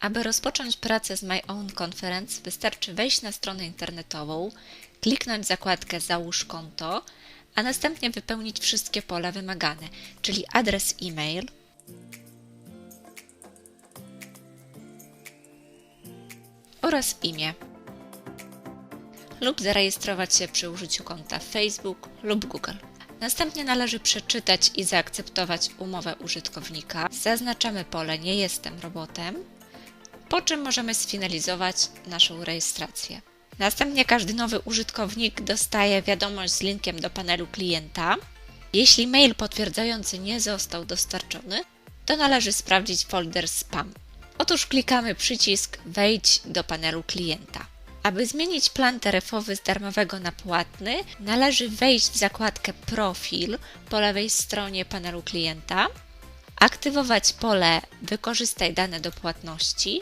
Aby rozpocząć pracę z My Own Conference, wystarczy wejść na stronę internetową, kliknąć zakładkę Załóż konto, a następnie wypełnić wszystkie pola wymagane, czyli adres e-mail, oraz imię. Lub zarejestrować się przy użyciu konta Facebook lub Google. Następnie należy przeczytać i zaakceptować umowę użytkownika. Zaznaczamy pole Nie jestem robotem, po czym możemy sfinalizować naszą rejestrację. Następnie każdy nowy użytkownik dostaje wiadomość z linkiem do panelu klienta. Jeśli mail potwierdzający nie został dostarczony, to należy sprawdzić folder spam. Otóż klikamy przycisk Wejdź do panelu klienta. Aby zmienić plan taryfowy z darmowego na płatny, należy wejść w zakładkę Profil po lewej stronie panelu klienta, aktywować pole Wykorzystaj dane do płatności,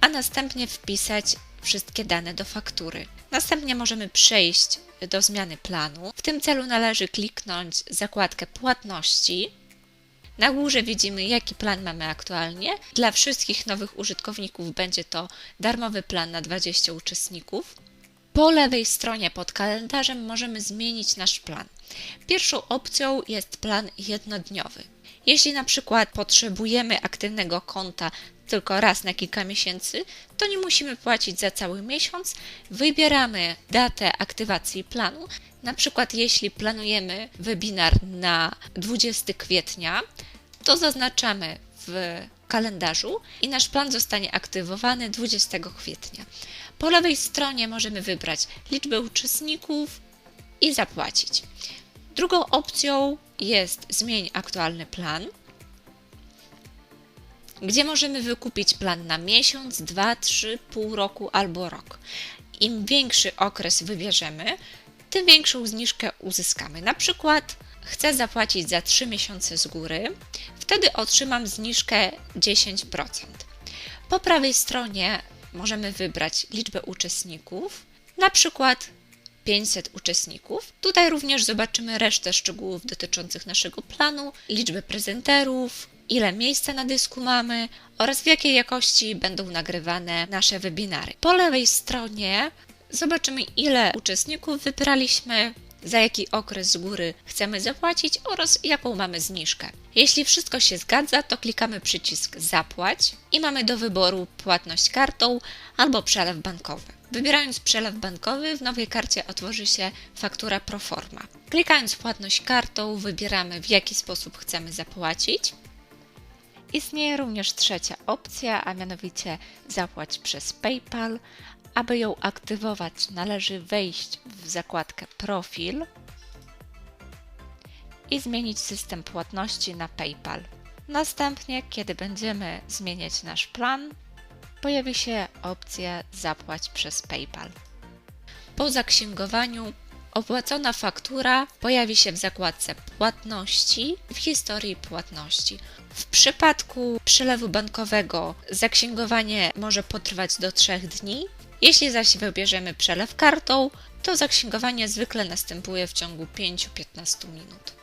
a następnie wpisać wszystkie dane do faktury. Następnie możemy przejść do zmiany planu. W tym celu należy kliknąć zakładkę Płatności. Na górze widzimy, jaki plan mamy aktualnie. Dla wszystkich nowych użytkowników będzie to darmowy plan na 20 uczestników. Po lewej stronie pod kalendarzem możemy zmienić nasz plan. Pierwszą opcją jest plan jednodniowy. Jeśli na przykład potrzebujemy aktywnego konta tylko raz na kilka miesięcy, to nie musimy płacić za cały miesiąc. Wybieramy datę aktywacji planu. Na przykład jeśli planujemy webinar na 20 kwietnia, to zaznaczamy w kalendarzu i nasz plan zostanie aktywowany 20 kwietnia. Po lewej stronie możemy wybrać liczbę uczestników i zapłacić. Drugą opcją jest zmień aktualny plan, gdzie możemy wykupić plan na miesiąc, dwa, trzy, pół roku albo rok. Im większy okres wybierzemy, tym większą zniżkę uzyskamy. Na przykład chcę zapłacić za 3 miesiące z góry, wtedy otrzymam zniżkę 10%. Po prawej stronie możemy wybrać liczbę uczestników, na przykład 500 uczestników. Tutaj również zobaczymy resztę szczegółów dotyczących naszego planu, liczbę prezenterów, ile miejsca na dysku mamy oraz w jakiej jakości będą nagrywane nasze webinary. Po lewej stronie zobaczymy, ile uczestników wybraliśmy, za jaki okres z góry chcemy zapłacić oraz jaką mamy zniżkę. Jeśli wszystko się zgadza, to klikamy przycisk Zapłać i mamy do wyboru płatność kartą albo przelew bankowy. Wybierając przelew bankowy, w nowej karcie otworzy się faktura proforma. Klikając płatność kartą, wybieramy w jaki sposób chcemy zapłacić. Istnieje również trzecia opcja, a mianowicie zapłać przez PayPal. Aby ją aktywować, należy wejść w zakładkę Profil i zmienić system płatności na PayPal. Następnie, kiedy będziemy zmieniać nasz plan, pojawi się opcja Zapłać przez PayPal. Po zaksięgowaniu opłacona faktura pojawi się w zakładce Płatności w historii płatności. W przypadku przelewu bankowego zaksięgowanie może potrwać do 3 dni. Jeśli zaś wybierzemy przelew kartą, to zaksięgowanie zwykle następuje w ciągu 5-15 minut.